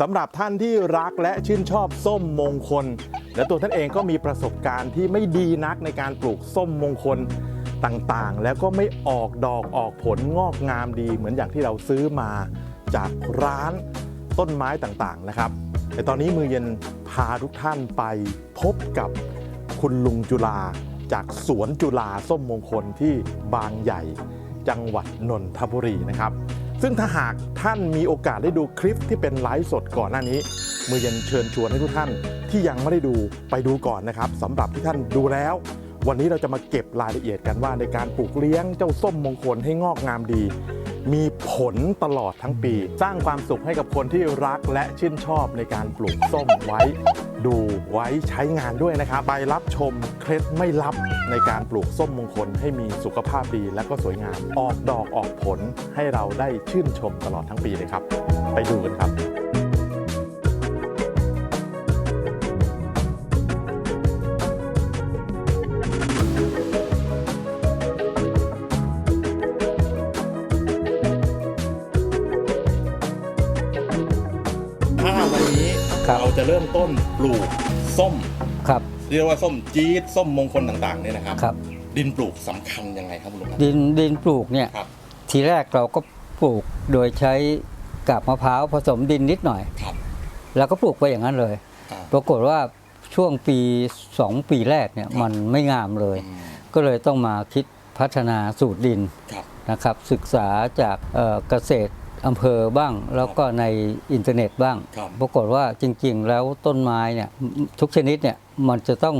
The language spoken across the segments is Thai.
สำหรับท่านที่รักและชื่นชอบส้มมงคล และตัวท่านเองก็มีประสบการณ์ที่ไม่ดีนักในการปลูกส้มมงคลต่างๆ แล้วก็ไม่ออกดอกออกผลงอกงามดีเหมือนอย่างที่เราซื้อมาจากร้านต้นไม้ต่างๆนะครับแต่ตอนนี้มือเย็นพาทุกท่านไปพบกับคุณลุงจุลาจากสวนจุลาส้มมงคลที่บางใหญ่ จังหวัดนนทบุรีนะครับ ซึ่งถ้าหากท่านมีโอกาสได้ดูคลิปที่เป็นไลฟ์สดก่อนหน้านี้มือเย็นเชิญชวนให้ทุกท่านที่ยังไม่ได้ดูไปดูก่อนนะครับสำหรับที่ท่านดูแล้ว วันนี้เราจะมาเก็บรายละเอียดกันว่าในการปลูกเลี้ยงเจ้าส้มมงคลให้งอกงามดี มีผลตลอดทั้งปี สร้างความสุขให้กับคนที่รักและชื่นชอบในการปลูกส้มไว้ ดูไว้ใช้งานด้วยนะครับไปรับชมเคล็ดไม่ลับในการปลูกส้มมงคลให้มีสุขภาพดีและก็สวยงาม ออกดอกออกผลให้เราได้ชื่นชมตลอดทั้งปีเลยครับ ไปดูกันครับ ครับเราจะเริ่มต้นปลูกส้มครับเรียกว่าส้มจี๊ดส้มมงคลต่างๆเนี่ยนะครับ ครับ ดินปลูกสำคัญยังไงครับคุณลุงครับ ดินดินปลูกเนี่ยครับ ทีแรกเราก็ปลูกโดยใช้กาบมะพร้าวผสมดินนิดหน่อย ครับแล้วก็ปลูกไปอย่างนั้นเลย อ่าปรากฏว่าช่วงปีสองปีแรกเนี่ยครับมันไม่งามเลย อืมก็เลยต้องมาคิดพัฒนาสูตรดินครับนะครับ ศึกษาจากเอ่อเกษตร อำเภอบ้างแล้วก็ในอินเทอร์เน็ตบ้าง ครับปรากฏว่าจริงๆ แล้วต้นไม้เนี่ยทุกชนิดเนี่ยมันจะต้อง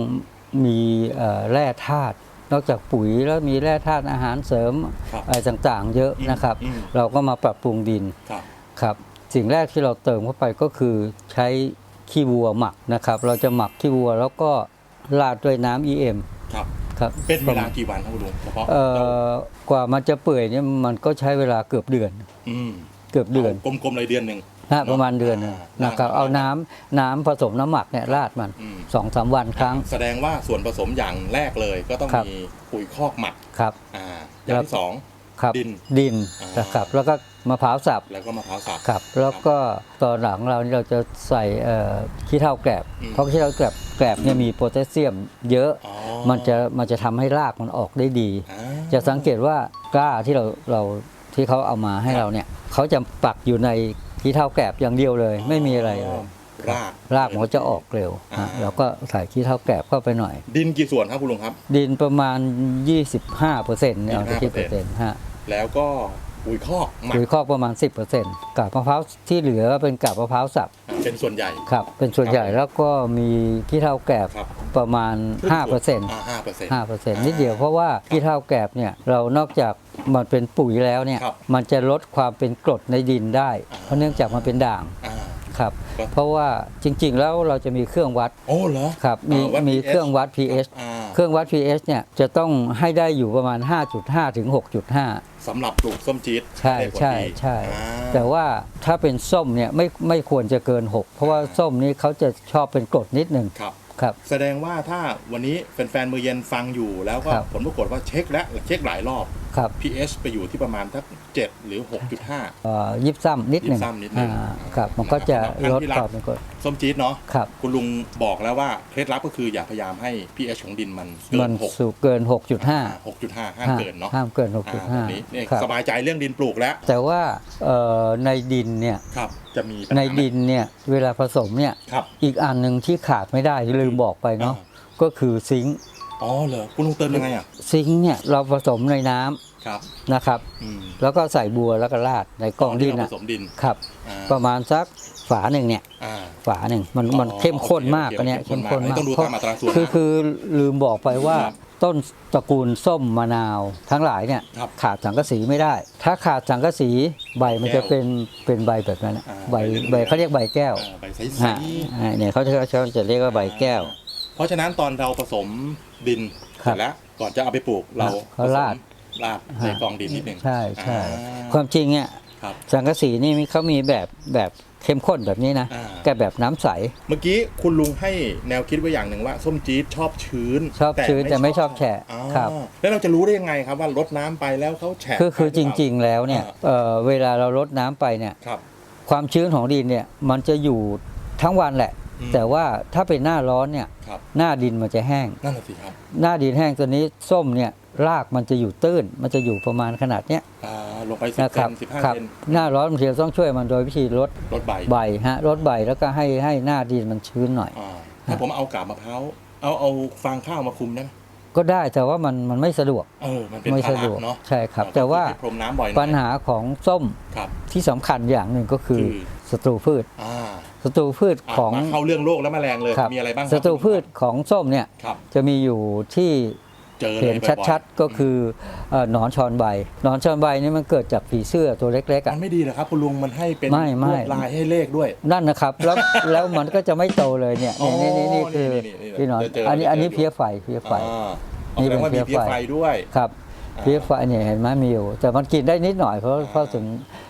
มีเอ่อแร่ธาตุนอกจากปุ๋ยแล้วมีแร่ธาตุอาหารเสริมครับอะไรต่างๆ เยอะนะครับ อืม เราก็มาปรับปรุงดินครับ ครับสิ่งแรกที่เราเติมเข้าไปก็คือใช้ขี้วัวหมักนะครับ เราจะหมักขี้วัวแล้วก็ราดด้วยน้ำ EM ครับ ครับเป็นเวลากี่วันครับคุณลุงเฉพาะเอ่เจ้าอกว่ามันจะเปื่อยเนี่ยมันก็ใช้เวลาเกือบเดือน อืม เกือบเดือนากลมๆเลยเดือนหนึ่งนะประมาณเดือนหนึ่งอ่านนะครับได้เอาน้ำน้ำผสมน้ำหมักเนี่ยราดมันอืมสองสามวันครั้ง แสดงว่าส่วนผสมอย่างแรกเลยก็ต้องครับมีปุ๋ยคอกหมักครับอ่าอย่างที่สองครับดินดินอ่านนะครับแล้วก็มะพร้าวสับแล้วก็มะพร้าวสับครับ แล้วก็ตอนหลังเรานี่เราจะใส่เอ่อขี้เถ้าแกลบอืมเพราะขี้เถ้าแกลบแกลบเนี่ยมีโพแทสเซียมเยอะอ๋อมันจะมันจะทำให้รากมันออกได้ดีอ่าจะสังเกตว่ากล้าที่เราเรา ที่เขาเอามาให้ครับเราเนี่ยเขาจะปักอยู่ในขี้เถ้าแกลบอย่างเดียวเลย ไม่มีอะไรเลยรากรากมันก็จะออกเร็วอ่าฮะเราก็ใส่ขี้เถ้าแกลบเข้าไปหน่อย ดินกี่ส่วนครับคุณลุงครับ ดินประมาณ 25เปอร์เซ็นต์เนี่ยเอาที่เปอร์เซ็นต์ฮะแล้วก็ปุ๋ยคอกหมักปุ๋ยคอกประมาณ 10เปอร์เซ็นต์กาบมะพร้าวที่เหลือเป็นกาบมะพร้าวสับอ่าเป็นส่วนใหญ่ครับ เป็นส่วนใหญ่ครับแล้วก็มีขี้เถ้าแกลบครับ ประมาณ5เปอร์เซ็นต์อ่าห้าเปอร์เซ็นต์5เปอร์เซ็นต์นิดเดียวเพราะว่าขี้เถ้าแกลบเนี่ยเรานอกจากมันเป็นปุ๋ยแล้วเนี่ยครับมันจะลดความเป็นกรดในดินได้ อ่า เพราะเนื่องจากมันเป็นด่างอ่าครับครับ เพราะว่าจริงๆแล้วเราจะมีเครื่องวัดโอ้เหรอครับมีอ่าวัด มี pH เครื่องวัด pH อ่าเครื่องวัด pH เนี่ยจะต้องให้ได้อยู่ประมาณ 5.5 ถึง 6.5 สำหรับปลูกส้มจี๊ดใช่ได้ผลใช่ดีใช่ อ่า แต่ว่าถ้าเป็นส้มเนี่ยไม่ไม่ควรจะเกิน 6 เพราะว่าอ่า ส้มนี้เขาจะชอบเป็นกรดนิดหนึ่งครับ ครับ แสดงว่าถ้าวันนี้แฟนๆมือเย็นฟังอยู่แล้วก็ครับ ผลปรากฏว่าเช็คแล้วเช็คหลายรอบ ครับ pH ไปอยู่ที่ประมาณทัก7หรือ 6.5 เอ่อยิบซ้ำนิดหนึ่งยิบซ้ำนิดหนึ่งอ่าครับ มันก็จะนะครับลดท่านที่รักความเป็นกรดส้มจี๊ดเนาะครับ คุณลุงบอกแล้วว่าเคล็ดลับก็คืออย่าพยายามให้ pH ของดินมันเกิมันน6 สูงเกิน 6.5 6.5 ห้ามเกินเนาะห้ามเกิน อ่าแบบนี้เนี่ย6.5ครับสบายใจเรื่องดินปลูกแล้วแต่ว่าเอ่อในดินเนี่ย ครับ จะมีปัญหาในไหมดินเนี่ยเวลาผสมเนี่ย ครับ อีกอันหนึ่งที่ขาดไม่ได้ที่ลืมบอกไปเนาะอ่ ก็คือซิงค์ อ๋อเหรอคุณลุงเติมยังไงอะซิงค์เนี่ยเราผสมในน้ำครับนะครับ อืมแล้วก็ใส่บัวแล้วก็ราดในกล่องดินที่เรานะผสมดินครับ อ่าประมาณสักฝาหนึ่งเนี่ย อ่า ฝาหนึ่งมันมันอ๋อเข้มข้นโอเคมากโอเคอันเนี้ยเข้เข้มมข้ข้นนมากมากต้องดูเพราะตามอัตราส่วนคือนะคือลืมบอกไปว่า ครับต้นตระกูลส้มมะนาว ทั้งหลายเนี่ยครับขาดสังกะสีไม่ได้ ถ้าขาดสังกะสีใบมันแก้จะวเป็นเป็นใบแบบนั้นนะอ่าใบใบเหลืองใบเขาเรียกใบแก้วอ่าใบใสฮะอ่าเนี่ยเขาจะเขาจะเรียกว่าใบแก้ว เพราะฉะนั้นตอนเราผสมดินครัเสบร็จแล้วก่อนจะเอาไปปลูกเราเขาผสมราดราดในกองดินนิดหนึ่งใช่ใช่อ่า ความจริงเนี่ยครับสังกะสีนี่มีเขามีแบบแบบเข้มข้นแบบนี้นะอ่า กับแบบน้ำใส เมื่อกี้คุณลุงให้แนวคิดไว้อย่างหนึ่งว่า ส้มจี๊ดชอบชื้นชอบชื้นแต่ไม่ชอบแฉะอ๋อครับ แล้วเราจะรู้ได้ยังไงครับว่ารดน้ำไปแล้วเขาแฉะคือคือไปจหเปล่าริง ๆ แล้วเนี่ยอ่าเอ่อเวลาเราลดน้ำไปเนี่ยครับ ความชื้นของดินเนี่ยมันจะอยู่ทั้งวันแหละอืม แต่ว่าถ้าเป็นหน้าร้อนเนี่ยครับ หน้าดินมันจะแห้ง นั่นแหละสิครับหน้าดินแห้งตัวนี้ส้มเนี่ยรากมันจะอยู่ตื้น มันจะอยู่ประมาณขนาดเนี้ยอ่าลงไปสิบนะเซครับนสิบห้าครับเซนหน้าร้อนบางทีเราต้องช่วยมันโดยวิธีลดลดใบใบฮะลดใบแล้วก็ให้ให้หน้าดินมันชื้นหน่อย อ่าถ้าผมเอากาบมะพร้าวเอาเอาฟางข้าวมาคุมได้ไหมก็ได้แต่ว่ามันมันไม่สะดวกเออมันเป็นไม่ภาสะดระวกเนาะใช่ครับ เออแต่ว่าไปพรมน้ำบ่อยหน่อยปัญหาของส้มครับ ที่สำคัญอย่างหนึ่งก็คือคือ ศัตรูพืช อ่า ศัตรูพืชอะของมาเข้าเรื่องโรคและแมลงเลยครับมีอะไรบ้างคศับตรูพืชของส้มเนี่ยครับจะมีอยู่ที่เจอเลยเห็นบ่อยๆชัดๆ ก็คือเอ่อหนอนชอนใบหนอนชอนใบนี่มันเกิดจากผีเสื้อตัวเล็กๆมัอะนไม่ดีเหรอครับคุณลุงมันให้เป็นไม่ไม่ลวดลายให้เลขด้วย นั่นนะครับ แล้วแล้วมันก็จะไม่โตเลยเนี่ยอ๋อนี่นี่นี่คือนี่นี่นี่ที่หนอนจะเจออันนี้จะเจออันนี้อยู่เพี้ยไฟเพี้ยไฟอ่านี่นี่เป็เป็นนว่ามีเพี้เพี้ยยไฟไฟด้วยครับอ่าเพี้ยไฟเนี่ยเห็นไหมมีอยู่แต่มันกินได้นิดหน่อยเพราะอ่าเพราะถึง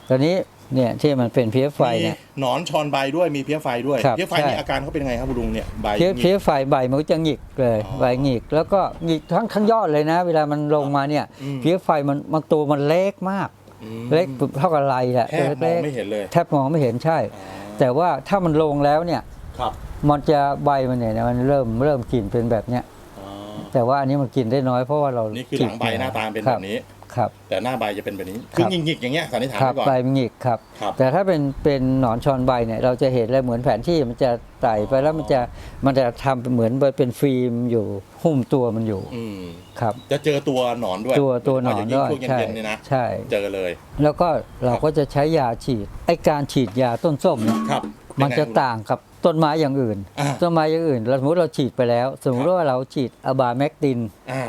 ตอนนี้ เนี่ยที่มันเป็นเพี้ยไฟมีเนี่ย หนอนชอนใบด้วยมีเพี้ยไฟด้วย ครับเพี้ยไฟใช่ นี่อาการเขาเป็นยังไงครับคุณลุงเนี่ยใบ เพี้ยหงิกเพี้ยไฟใบมันก็จะหงิกเลยอ๋อใบหงิกแล้วก็หงิกทั้งทั้งยอดเลยนะ เวลามันลงมาเนี่ย อืม เพี้ยไฟมันมันตัวมันเล็กมาก อืมเล็กเท่ากับไรแหละแทบมเล็องกไม่เห็นเลยๆแทบมองไม่เห็นใช่อ๋อแต่ว่าถ้ามันลงแล้วเนี่ย ครับมันจะใบมันเนี่ยมันเริ่มเริ่มกินเป็นแบบเนี้ย อ๋อแต่ว่าอันนี้มันกินได้น้อยเพราะว่าเรานี่คือหลังใบหน้าตาเป็นคแบรับบนี้ ครับแต่หน้าใบจะเป็นแบบนี้คคืรัอบหงิกๆอย่างเงี้ยสันนิษฐานครับไว้ก่อน ใบมันหงิกครับ ครับแต่ถ้าเป็นเป็นหนอนชอนใบเนี่ยเราจะเห็นเลยเหมือนแผนที่มันจะไต่ไปแล้วมันจะมันจะทำเป็นเหมือนเป็นฟิล์มอยู่หุ้มตัวมันอยู่อืมครับ จะเจอตัวหนอนด้วยตัวตัวหนอนโดด้วยช่วงใช่เย็นๆเนี่ยนะใช่ เจอเลยแล้วก็เราก็จะใช้ยาฉีดไอการฉีดยาต้นส้มเนี่ยครับมันจะเป็นไง ต่างกับต้นไม้อย่างอื่น อ่าต้นไม้อย่างอื่นเราสมมติเราฉีดไปแล้ว สมมติว่าเราฉีดอะบาแมกติน อ่า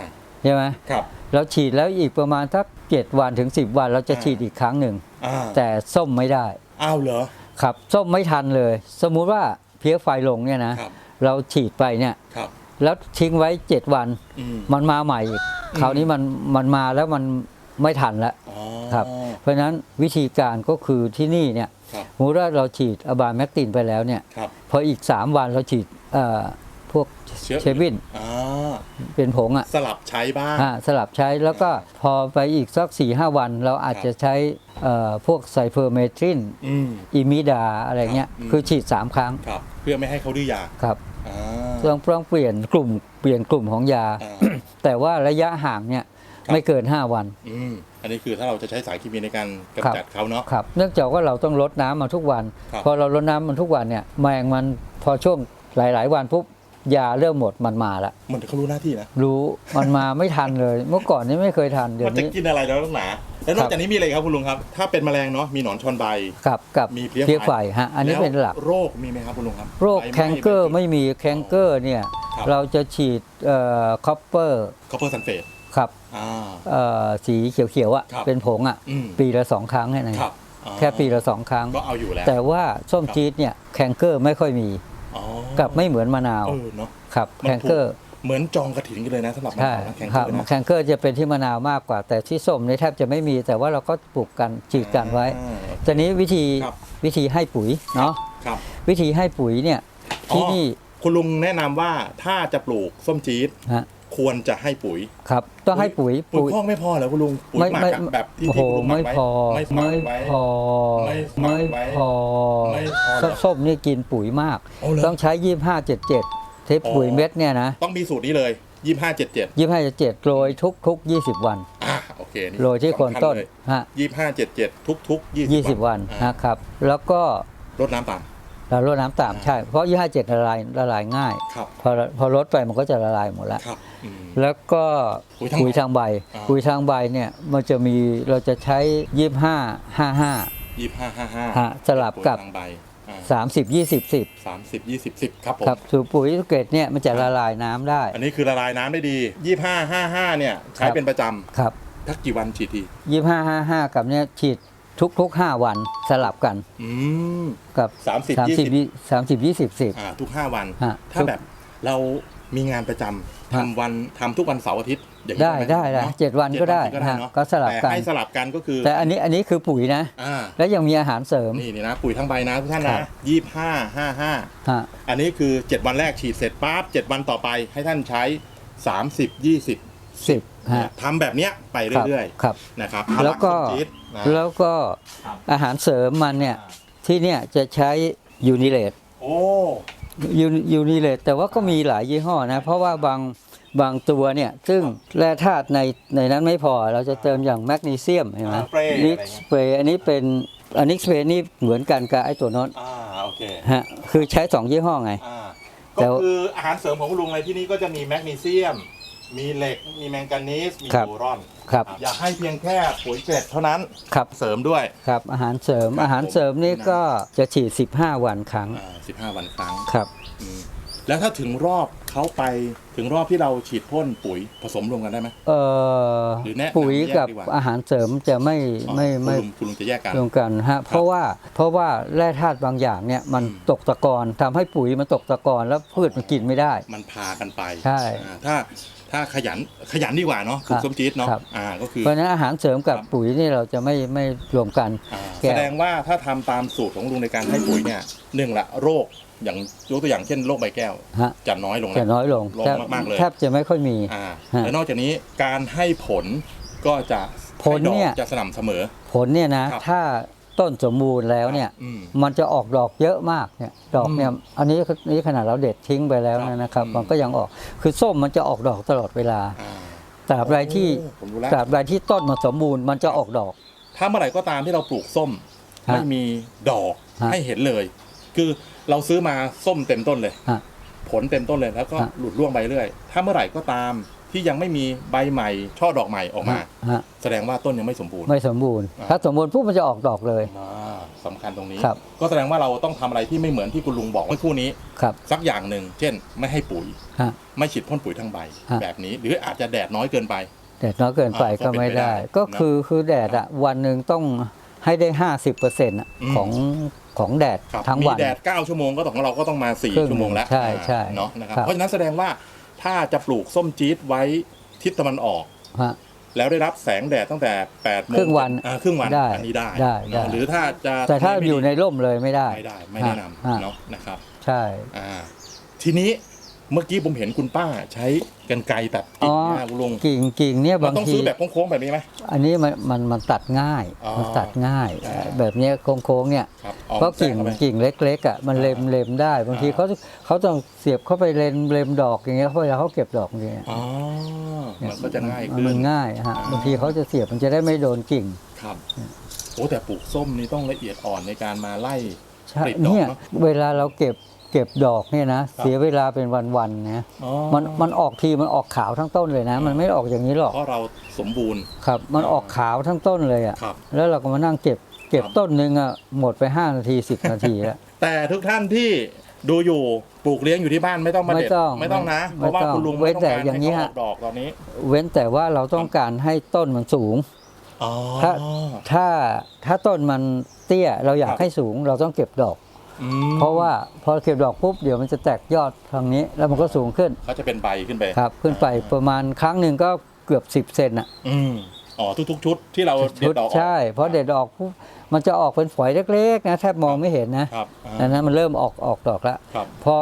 ใช่ไหมครับเราฉีดแล้วอีกประมาณสักเจ็ดวันถึง 10 วันเราจะอ่าฉีดอีกครั้งหนึ่ง อ่าแต่ส้มไม่ได้อ้าวเหรอ ครับ ส้มไม่ทันเลย สมมุติว่าเพี้ยไฟลงเนี่ยนะครับ เราฉีดไปเนี่ยครับ แล้วทิ้งไว้ 7 วัน อืม มันมาใหม่อีกคราวนี้มันมันมาแล้วมันไม่ทันแล้ว อ๋อ ครับ เพราะฉะนั้นวิธีการก็คือที่นี่เนี่ยครับ สมมติว่าเราฉีดอะบาแมกตินไปแล้วเนี่ยครับ พออีก 3 วันเราฉีดเอ่อพวกเชื้อ เชฟวิน อ่า เป็นผงอะสลับใช้บ้างอ่าสลับใช้แล้วก็พอไปอีกสัก4ีหวัน เราอาจจะใช้เอ่อพวกไซเพอร์เมทรินอืมอิมิดาอะไรเงี้ยครับอืมคือฉีด 3 ครั้งครับเพื่อไม่ให้เขาดื้อยาครับอ่าต้องต้องเปลี่ยนกลุ่มเปลี่ยนกลุ่มของยาอ่าแต่ว่าระยะห่างเนี่ยครับไม่เกิน 5 วันอืมอันนี้คือถ้าเราจะใช้สารเคมีในการครับกำจัดเขาเนาะครับเนื่องจากว่าเราต้องลดน้ำมันทุกวันครับพอเราลดน้ำมันทุกวันเนี่ยแมลงมันพอช่วงหลาย ๆ วันปุ๊บ ยาเริ่มหมดมันมาละเหมือนเขารู้หน้าที่นะรู้มันมาไม่ทันเลย เมื่อก่อนนี่ไม่เคยทันเดี๋ยมัวนจะนี้ กินอะไรแล้วนักหนาแล้วนอกจากนี้มีอะไรครับคุณลุงครับ ถ้าเป็นแมลงเนาะมีหนอนชอนใบ กับกับมีเพลี้ยเพี้ยไฟ ไฟฮะอันนี้แล้วเป็นหลักโรคมีไหมครับคุณลุงครับโรคใบไหม้แคนเกอร์แบบไม่มีแคนเกอร์เนี่ยครับเราจะฉีดคอปเปอร์คอปเปอร์ซัลเฟตครับอ่า เอ่อสีเขียวๆอะครับเป็นผงอะอืม ปีละสองครั้งแค่นั้นครับอ๋อแค่ปีละสองครั้ง ก็เอาอยู่แล้ว แต่ว่าส้มครับ จี๊ดเนี่ยแคนเกอร์ไม่ค่อยมีอ๋อ กับไม่เหมือนมะนาวเออเนาะครับมันแคนเกอร์เหมือนจองกระถินกันเลยนะสำหรับมะใช่นาวนะแข็งครับเกินนะแคนเกอร์จะเป็นที่มะนาวมากกว่า แต่ที่ส้มนี่แทบจะไม่มีแต่ว่าเราก็ปลูกกันฉีดกันไว้อ่าตอนนี้วิธีครับวิธีให้ปุ๋ยเนาะครับวิธีให้ปุ๋ยเนี่ยที่อ๋อนี่คุณลุงแนะนำว่าถ้าจะปลูกส้มจี๊ดฮะ ควรจะให้ปุ๋ยครับ ต้องให้ปุ๋ยปุ๋ยคอกไม่พอเหรอคุณลุงปุ๋ยไม่หมักไม่อะแบบที่โอ้โหที่คุณลุงหมักไม่ไว้พอไม่หมัไม่กไว้ พอไม่หมัไม่กไว้พอไม่พอเหรอส้มนี่กินปุ๋ยมาก เอาเหรอ ต้องใช้ยี่ห้าเจ็ดเจ็ดเทปปุ๋ยอ๋อเม็ดเนี่ยนะต้องมีสูตรนี้เลยยี่ห้าเจ็ดเจ็ดยี่ห้าเจ็ดเจ็ดโรยทุกทุกยี่สิบวันอะโอเคนี่โรยที่โคนต้นฮะยี่ห้าเจ็ดเจ็ดทุกทุกยี่ยี่สิบวันอะนะครับ แล้วก็รดน้ำตาม เราลดน้ำตามอ่าใช่ เพราะยี่ห้าเจ็ดละลายละลายง่าย ครับ พอพอลดไปมันก็จะละลายหมดแล้ว ครับอืม แล้วก็ปุ๋ยทางปุ๋ยทางใบอ่า ปุ๋ยทางใบเนี่ยมันจะมีเราจะใช้ยี่ห้าห้าห้า ยี่ห้าห้าห้าฮะสลับกับ ทางใบสามสิบยี่สิบสิบสามสิบยี่สิบสิบครับผมครับสูตรปุ๋ยเกรดเนี่ยมันจะละลายน้ำได้ อันนี้คือละลายน้ำได้ดียี่ห้าห้าห้าเนี่ย ใช้ครับ เป็นประจครับำทักกี่วันฉีดทียี่ห้าห้าห้ากับเนี่ยฉีด ทุกทุกห้าวันสลับกันอืมกับ สามสิบสามยี่สิสิบบสามสิบยี่สิบสิบอ่าทุกห้าวัน ฮะถ้าแบบเรามีงานประจำทำวันทำทุกวันเสาร์อาทิตย์อย่างนี้ได้หมได้ได้เนาะเจ็ดวันก็ได้เจ็ดฮะเนาะก็สลับกันแต่ให้สลับกันก็คือแต่อันนี้อันนี้คือปุ๋ยนะ อ่าแล้วยังมีอาหารเสริม นี่นี่นะ ปุ๋ยทั้งใบนะทุกท่านครันะบ ยี่ห้าห้าห้าฮะอันนี้คือ 7 วันแรกฉีดเสร็จปั๊บ7วันต่อไปให้ท่านใช้ 30 20 สิบฮะทำแบบเนี้ยไปครับเรื่อยครับๆนะครับแล้วก็พลังส้มจี๊ดนะแล้วก็ครับอาหารเสริมมันเนี่ยที่เนี่ยจะใช้ยูนิเลตโอ้ยูยูนิเลตแต่ว่าก็มีหลายยี่ห้อนะ เพราะว่าบางบางตัวเนี่ย ซึ่งแร่ธาตุในในนั้นไม่พอเราจะเติมอย่างแมกนีเซียมเห็นไหมอ่าสเปรย์นิกอะไรเงี้ยสเปรย์อันนี้เป็นอันนี้สเปรย์นี่เหมือนกันกับไอ้ตัวโน้นอ่าโอเคฮะคือใช้สองยี่ห้อไงอ่าแต่ก็คืออาหารเสริมของคุณลุงในที่นี้ก็จะมีแมกนีเซียม มีเหล็ก มีแมงกานีส มีครับบูรอน ครับ อยากให้เพียงแค่ปุ๋ยเกล็ดเท่านั้น ครับ เสริมด้วย ครับ อาหารเสริม ครับ อาหารเสริมนี่ผมก็จะฉีด 15 วันครั้งอ่า15วันครั้งครับ อืมแล้วถ้าถึงรอบเขาไปถึงรอบที่เราฉีดพ่นปุ๋ยผสมรวมกันได้ไหม เอ่อ หรือแนะนำปุ๋ยกับแยกดีกว่า อาหารเสริมจะไม่อ๋อไม่ไม่ คุณลุงคุณลุงจะแยกกัน รวมกันฮะเพราะว่าเพราะว่าแร่ธาตุบางอย่างเนี่ยมันอืม ตกตะกอนทำให้ปุ๋ยมันตกตะกอนแล้วพืชมันกินไม่ได้ มันพากันไปใช่ อ่าถ้า ถ้าขยันขยันดีกว่าเนาะครัคุณบสมจิตเนาะครับ อ่าก็คือ เพราะฉะนั้นอาหารเสริมกับครับ ปุ๋ยนี่เราจะไม่ไม่รวมกัน อ่าแก้วแสดงว่าถ้าทำตามสูตรของลุงในการให้ปุ๋ยเนี่ยหนึ่งละโรคอย่างยกตัวอย่างเช่นโรคใบแก้ว ฮะจะน้อยลงจะแล้วน้อยลงลงแทบมากๆเลย แทบจะไม่ค่อยมี อ่าฮะและนอกจากนี้การให้ผลก็จะผลเนี่ย ให้ดอกจะสม่ำเสมอ ผลเนี่ยนะครับ ถ้า ต้นสมบูรณ์แล้วเนี่ย อืม มันจะออกดอกเยอะมากเนี่ยดอกเนี่ยอันนี้นี่ขนาดเราเด็ดทิ้งไปแล้วครับนะครับอืมมันก็ยังออกคือส้มมันจะออกดอกตลอดเวลาอ่า ตราบใดที่โอ้ผมรู้แล้ว ตราบใดที่ต้นมันสมบูรณ์มันจะออกดอก ถ้าเมื่อไหร่ก็ตามที่เราปลูกส้ม ฮะไม่มีดอกฮะให้เห็นเลย คือเราซื้อมาส้มเต็มต้นเลย ฮะผลเต็มต้นเลยแล้วก็ฮะ หลุดร่วงไปเรื่อย ถ้าเมื่อไหร่ก็ตาม ที่ยังไม่มีใบใหม่ช่อดอกใหม่ออกมา ฮะแสดงว่าต้นยังไม่สมบูรณ์ ไม่สมบูรณ์ อ่า ถ้าสมบูรณ์ปุ๊บมันจะออกดอกเลย อ่าสำคัญตรงนี้ ครับ ก็แสดงว่าเราต้องทำอะไรที่ไม่เหมือนที่คุณลุงบอกเมื่อครู่นี้ ครับสักอย่างหนึ่งเช่น ไม่ให้ปุ๋ย ฮะ ไม่ฉีดพ่นปุ๋ยทั้งใบ ฮะ แบบนี้ หรืออาจจะแดดน้อยเกินไป แดดน้อยเกินไปอ่าก็ก็เป็นไม่ไปได้ได้ก็คือคือแดดอะวันหนึ่งต้องให้ได้ห้าสิบเปอร์เซ็นต์อืมของของแดดครับทั้งมีวัน แดด 9 ชั่วโมงก็ต้องเราก็ต้องมา ครึ่4 งชั่วโมงแล้วใช่ใช่เนาะนะครับครับเพราะฉะนั้นแสดงว่า ถ้าจะปลูกส้มจี๊ดไว้ทิศตะวันออก ฮะ แล้วได้รับแสงแดดตั้งแต่8โมงครึ่งวันอ่าครึ่งวันได้อันนี้ได้ได้เนอะได้หรือถ้าจะแต่ถ้าไม่อยู่ในร่มเลยไม่ได้ ไม่ได้ไม่แนะนฮะำเนาะนะครับใช่ อ่าทีนี้ เมื่อกี้ผมเห็นคุณป้าใช้กันไกรตัดกิ่งหญ้าคุณลุงกิ่งกิ่งเนี่ยเราบางต้องทีซื้อแบบโค้งๆแบบนี้ไหม อันนี้มันมันมันตัดง่ายอ๋อมันตัดง่าย อ่าแบบเนี้ยโค้งๆเนี่ยครับอ๋อเพราะกิ่งแทรเข้าไปกิ่งเล็กๆอะมันเล็มเล็มได้บางทีอ่า เขาเขาต้องเสียบเข้าไปเล็มเล็มดอกอย่างเงี้ยเพราะเวลาเขาเก็บดอกอย่างเงี้ยอ๋อ มันก็จะง่ายมันขึ้น มันง่ายฮะอ่า บางทีเขาจะเสียบมันจะได้ไม่โดนกิ่งครับโอ้แต่ปลูกส้มนี่ต้องละเอียดอ่อนในการมาไล่ ใช่ผลิตดอกเนี่ยเนอะเวลาเราเก็บ เก็บดอกเนี่ยนะ เสียเวลาเป็นวันๆนะอ๋อมันมันออกทีมันออกขาวทั้งต้นเลยนะ มันไม่ออกอย่างนี้หรอกเพราะเราสมบูรณ์ ครับ มันออกขาวทั้งต้นเลยอะครับ แล้วเราก็มานั่งเก็บเก็บครับต้นหนึ่งอะหมดไป5นาที10 นาทีแล้ว แต่ทุกท่านที่ดูอยู่ปลูกเลี้ยงอยู่ที่บ้านไม่ต้องมาเด็ดไม่ต้องไม่ต้องนะเพไม่ราะว่าต้องคุณลุงเว้ไม่นต้องแต่การอย่างนี้ให้เขาอฮะ อกดอกตอนนี้เว้นแต่ว่าเราต้องการให้ต้นมันสูง อ๋อ ถ้าถ้าถ้าต้นมันเตี้ยเราอยาคกรับ ให้สูงเราต้องเก็บดอก อืมเพราะว่าพอเก็บดอกปุ๊บเดี๋ยวมันจะแตกยอดทางนี้ แล้วมันก็สูงขึ้นเขาจะเป็นใบขึ้นไปครับ ขึ้นไปประมาณครั้งหนึ่งก็เกือบ 10 เซนอะอืมอ๋อทุก ๆ ชุดที่เราเด็ชุดดดอกออกใช่เพราะเด็ดออกปุ๊บมันจะออกเป็นฝอยเล็กๆนะแทบมองไม่เห็นนะครับอ่า ดังนั้นมันเริ่มออกออกดอกแล้วครับ พอ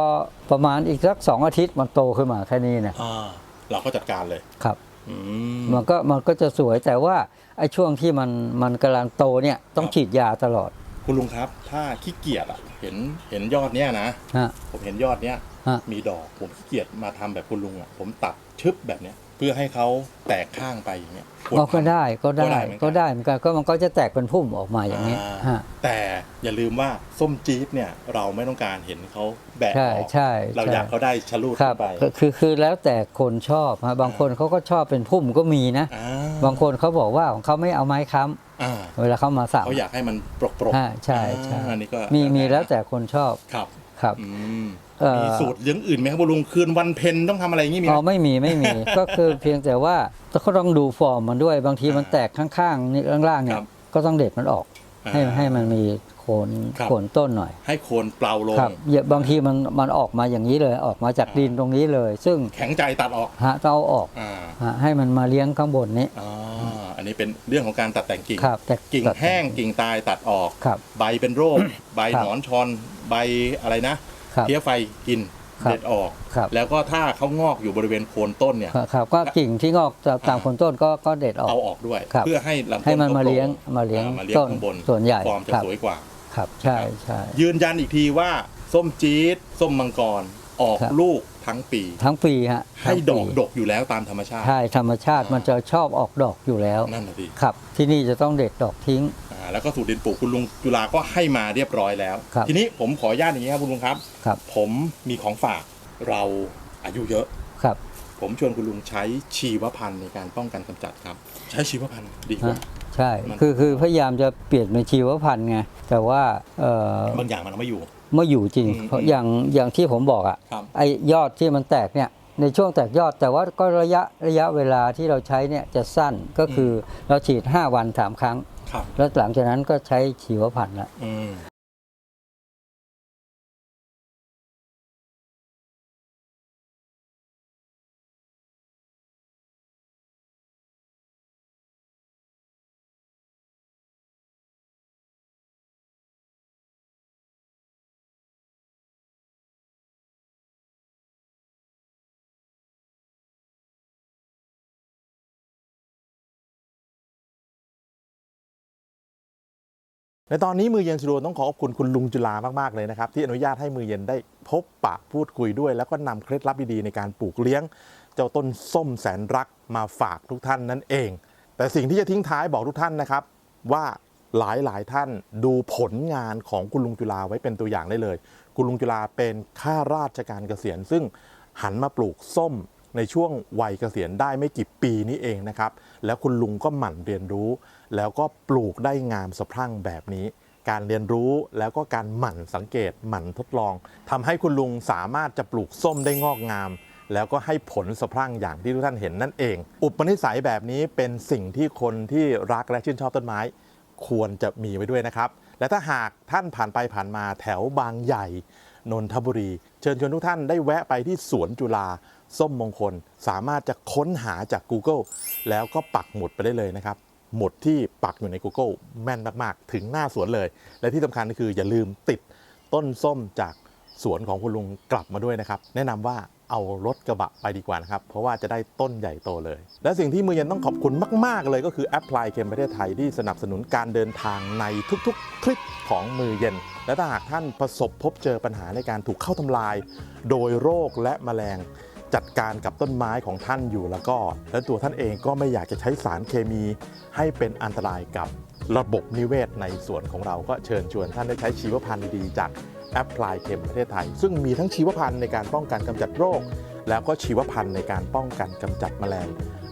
ประมาณอีกสักสองอาทิตย์มันโตขึ้นมาแค่นี้นะอ่าเราก็จัดการเลย ครับ อืมมันก็มันก็จะสวยแต่ว่าไอ้ช่วงที่มันมันกำลังโตเนี่ยต้องครับฉีดยาตลอด คุณลุงครับ ถ้าขี้เกียจอะเห็นเห็นยอดเนี้ยนะฮะ ผมเห็นยอดเนี้ยฮะ มีดอกผมขี้เกียจมาทำแบบคุณลุงอะผมตัดชึบแบบเนี้ยเพื่อให้เขาแตกข้างไปอย่างเงี้ยควรก็ก็ทำ ได้ก็ได้ก็ได้เหมือนกันก็ได้เหมือนกันก็มันก็จะแตกเป็นพุ่มออกมาอย่างนี้อ่าฮะแต่อย่าลืมว่าส้มจี๊ดเนี่ยเราไม่ต้องการเห็นเขาแบะใช่ออกใช่เราใช่อยากเขาได้ชะลูดครับขึ้นไปคือคือคือแล้วแต่คนชอบฮะบางคนเขาก็ชอบเป็นพุ่มก็มีนะ อ่าบางคนเขาบอกว่าของเขาไม่เอาไม้ค้อ่าำเวลาเขามาสั่งเขาอยากให้มันปรกปรกฮะใช่ใช่อันนี้ก็มีมีแล้วแต่คนชอบ ครับ ครับอืมเอ่อมีสูตรอย่างอื่นไหมครับคุณลุงคืนวันเพ็ญต้องทำอะไรอย่างงี้มีไหอ๋มอไม่มีไม่มี ก็คือเพียงแต่ว่าก็ต้องดูฟอร์มมันด้วยบางทีมันอ่าแตกข้างๆนี่ล่างๆเนี่ครัยบก็ต้องเด็ดมันออก ให้อ่าให้มันมี โคนครับ โคนต้นหน่อย ให้โคนเปล่าลง ครับอย่าบางทีมันมันออกมาอย่างนี้เลยออกมาจากอ่าดินตรงนี้เลย ซึ่งแข็งใจตัดออกฮะต้องเอาออกอ่าฮะให้มันมาเลี้ยงข้างบนนี้อ่าอันนี้เป็นเรื่องของการตัดแต่งกิ่ง ครับแต่กิ่งตัดแห้งกิ่งตายตัดออก ครับ ใบเป็นโรค ใบครับ หนอนชอนใบอะไรนะ ครับ เพี้ยไฟกินครับเด็ดออก ครับ แล้วก็ถ้าเขางอกอยู่บริเวณโคนต้นเนี่ย ครับครับก็กิ่งที่งอกตามตามโคนต้นก็ก็เด็ดออก เอาออกด้วย ครับ เพื่อให้ลำต้นให้มันขมาโตเลี้ยงมาเลี้ยงอ่ามาเลี้ยงต้นข้างบนส่วนใหญ่ฟอร์มจะครับ สวยกว่า ครับ ใช่ใช่ ยืนยันอีกทีว่าส้มจี๊ดส้มมังกรออกครับ ลูกทั้งปี ทั้งปีฮะให้ทั้งดปีอกดกอยู่แล้วตามธรรมชาติ ใช่ธรรมชาติมันจะชอบออกดอกอยู่แล้ว นั่นน่ะสิครับ ที่นี่จะต้องเด็ดดอกทิ้ง อ่าแล้วก็สูตรดินปลูกคุณลุงจุฬาก็ให้มาเรียบร้อยแล้ว ครับ ทีนี้ผมขออนุญาตอย่างนี้ครับคุณลุงครับ ครับผมมีของฝากเราอายุเยอะ ครับ ผมชวนคุณลุงใช้ชีวพันธุ์ในการป้องกันกำจัดครับ ใช้ชีวพันธุ์ดีกว่าฮะ ใช่มันคือคือพยายามจะเปลี่ยนเป็นชีวพันธุ์ไงแต่ว่าเอ่อบางอย่างมันเอาไม่อยู่ไม่อยู่จริงอืมเพราะอย่างอย่างที่ผมบอกอะครับไอ้ยอดที่มันแตกเนี่ยในช่วงแตกยอดแต่ว่าก็ระยะระยะเวลาที่เราใช้เนี่ยจะสั้นก็คือเราฉีด 5 วันสามครั้งครับแล้วหลังจากนั้นก็ใช้ชีวพันธุ์ละ ในตอนนี้มือเย็นสะดวกต้องขอขอบคุณคุณลุงจุฬามากๆเลยนะครับ ที่อนุญาตให้มือเย็นได้พบปะพูดคุยด้วย แล้วก็นำเคล็ดลับดีๆในการปลูกเลี้ยง เจ้าต้นส้มแสนรักมาฝากทุกท่านนั่นเอง แต่สิ่งที่จะทิ้งท้ายบอกทุกท่านนะครับ ว่าหลายหลายๆท่านดูผลงานของคุณลุงจุฬาไว้เป็นตัวอย่างได้เลย คุณลุงจุฬาเป็นข้าราชการเกษียณซึ่งหันมาปลูกส้ม ในช่วงวัยเกษียณได้ไม่กี่ปีนี้เองนะครับ แล้วคุณลุงก็หมั่นเรียนรู้ แล้วก็ปลูกได้งามสะพรั่งแบบนี้ การเรียนรู้แล้วก็การหมั่นสังเกตหมั่นทดลองทำให้คุณลุงสามารถจะปลูกส้มได้งอกงาม แล้วก็ให้ผลสะพรั่งอย่างที่ทุกท่านเห็นนั่นเอง อุปนิสัยแบบนี้เป็นสิ่งที่คนที่รักและชื่นชอบต้นไม้ ควรจะมีไว้ด้วยนะครับ และถ้าหากท่านผ่านไปผ่านมาแถวบางใหญ่นนทบุรี เชิญชวนทุกท่านได้แวะไปที่สวนจุฬา ส้มมงคล สามารถจะค้นหาจาก Google แล้วก็ปักหมุดไปได้เลยนะครับ หมุดที่ปักอยู่ใน Google แม่นมากๆ ถึงหน้าสวนเลย และที่สำคัญก็คืออย่าลืมติดต้นส้มจากสวนของคุณลุงกลับมาด้วยนะครับ แนะนำว่าเอารถกระบะไปดีกว่านะครับ เพราะว่าจะได้ต้นใหญ่โตเลย และสิ่งที่มือเย็นต้องขอบคุณมาก ๆ เลยก็คือแอปพลายเคมประเทศไทยที่สนับสนุนการเดินทางในทุก ๆ คลิปของมือเย็น และถ้าหากท่านประสบพบเจอปัญหาในการถูกเข้าทำลาย โดยโรคและแมลง จัดการกับต้นไม้ของท่านอยู่แล้วก็ และตัวท่านเองก็ไม่อยากจะใช้สารเคมีให้เป็นอันตรายกับระบบนิเวศในสวนของเราก็เชิญชวนท่านได้ใช้ชีวพันธุ์ดีๆจากแอปพลายเคมประเทศไทย ซึ่งมีทั้งชีวพันธุ์ในการป้องกันกำจัดโรค แล้วก็ชีวพันธุ์ในการป้องกันกำจัดแมลง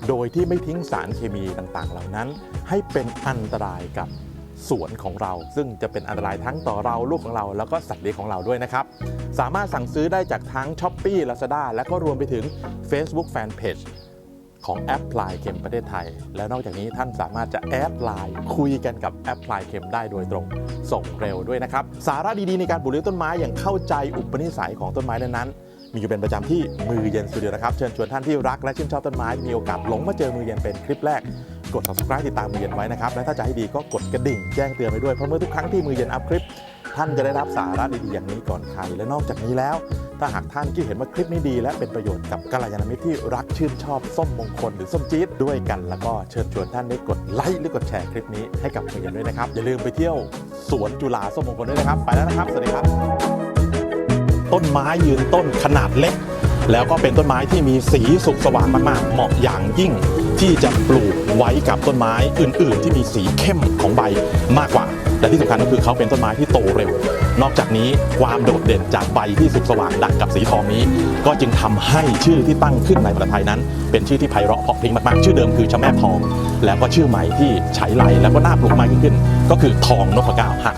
โดยที่ไม่ทิ้งสารเคมีต่างๆ เหล่านั้น ให้เป็นอันตรายกับ สวนของเรา ซึ่งจะเป็นอันตรายทั้งต่อเราลูกของเราแล้วก็สัตว์เลี้ยงของเราด้วยนะครับ สามารถสั่งซื้อได้จากทั้ง s h อ p e e Lazada และก็รวมไปถึง Facebook Fanpage ของแอปพลายเข็มประเทศไทย และนอกจากนี้ท่านสามารถจะแอดไลน์คุยกันกับแอปพลายเข็มได้โดยตรงส่งเร็วด้วยนะครับ สาระดีๆในการปลูกเลี้ยงต้นไม้อย่างเข้าใจอุปนิสัยของต้นไม้นั้นๆมีอยู่เป็นประจำที่มือเย็นสตูดิโอนะครับ เชิญชวนท่านที่รักและชื่นชอบต้นไม้มีโอกาสหลงมาเจอมือเย็นเป็นคลิปแรก กด subscribe ติดตามมือเย็นไว้นะครับ และถ้าจะให้ดีก็กดกระดิ่งแจ้งเตือนไปด้วย เพราะเมื่อทุกครั้งที่มือเย็นอัพคลิป ท่านจะได้รับสาระดีๆอย่างนี้ก่อนใคร และนอกจากนี้แล้ว ถ้าหากท่านคิดเห็นว่าคลิปนี้ดี และเป็นประโยชน์กับกัลยาณมิตรที่รักชื่นชอบส้มมงคลหรือส้มจี๊ดด้วยกัน แล้วก็เชิญชวนท่านได้กดไลค์หรือกดแชร์คลิปนี้ให้กับมือเย็นด้วยนะครับ อย่าลืมไปเที่ยวสวนจุฬาส้มมงคลด้วยนะครับ ไปแล้วนะครับ สวัสดีครับ ต้นไม้ยืนต้นขนาดเล็ก แล้วก็เป็นต้นไม้ที่มีสีสุกสว่างมากๆ เหมาะอย่างยิ่ง ที่จะปลูกไว้กับต้นไม้อื่น ๆ ที่มีสีเข้มของใบมากกว่า และที่สำคัญก็คือเขาเป็นต้นไม้ที่โตเร็ว นอกจากนี้ความโดดเด่นจากใบที่สุกสว่างดักกับสีทองนี้ ก็จึงทำให้ชื่อที่ตั้งขึ้นในภาษาไทยนั้น เป็นชื่อที่ไพเราะเพราะพริ้งมาก ๆ ชื่อเดิมคือชะแม่ทอง แล้วก็ชื่อใหม่ที่ใช้ไหลแล้วก็น่าปลูกมากยิ่งขึ้น ก็คือทองนพเก้าหัก